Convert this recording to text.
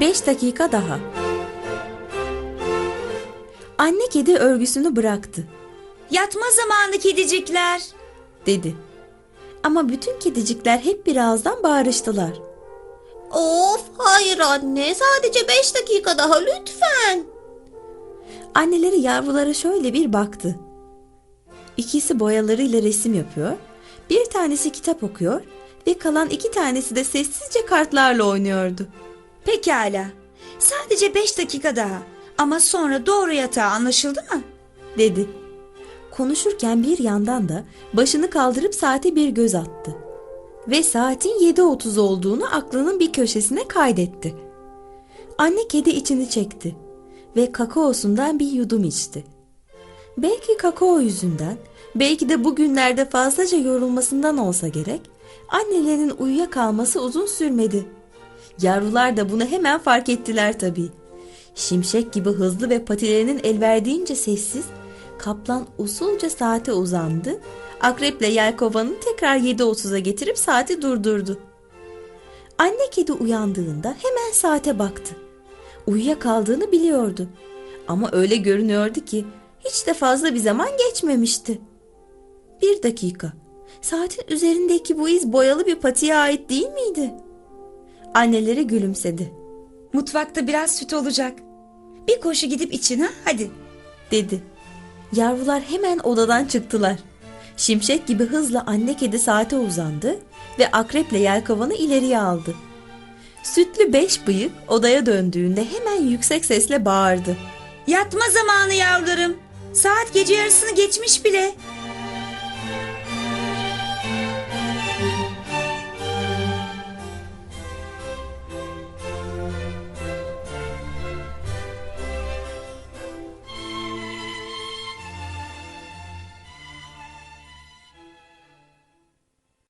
Beş dakika daha. Anne kedi örgüsünü bıraktı, Yatma zamanı kedicikler. dedi. Ama bütün kedicikler hep birazdan bağırıştılar. Of hayır anne sadece 5 dakika daha lütfen. Anneleri yavrulara şöyle bir baktı. İkisi boyalarıyla resim yapıyor, bir tanesi kitap okuyor ve kalan iki tanesi de sessizce kartlarla oynuyordu. Pekala. Sadece beş dakika daha. Ama sonra doğru yatağa anlaşıldı mı? dedi. Konuşurken bir yandan da başını kaldırıp saate bir göz attı. Ve saatin 7.30 olduğunu aklının bir köşesine kaydetti. Anne kedi içini çekti ve kakaosundan bir yudum içti. Belki kakao yüzünden, belki de bugünlerde fazlaca yorulmasından olsa gerek, annelerin uyuyakalması uzun sürmedi. Yavrular da bunu hemen fark ettiler tabii. Şimşek gibi hızlı ve patilerinin el verdiğince sessiz, kaplan usulca saate uzandı. Akreple yelkovanı tekrar 7.30'a getirip saati durdurdu. Anne kedi uyandığında hemen saate baktı. Uyuyakaldığını biliyordu. Ama öyle görünüyordu ki hiç de fazla bir zaman geçmemişti. Bir dakika. Saatin üzerindeki bu iz boyalı bir patiye ait değil miydi? Anneleri gülümsedi. Mutfakta biraz süt olacak. Bir koşu gidip için ha hadi. dedi. Yavrular hemen odadan çıktılar. Şimşek gibi hızla anne kedi saate uzandı ve akreple yelkovanı ileriye aldı. Sütlü beş bıyık odaya döndüğünde hemen yüksek sesle bağırdı. Yatma zamanı yavrularım. Saat gece yarısını geçmiş bile.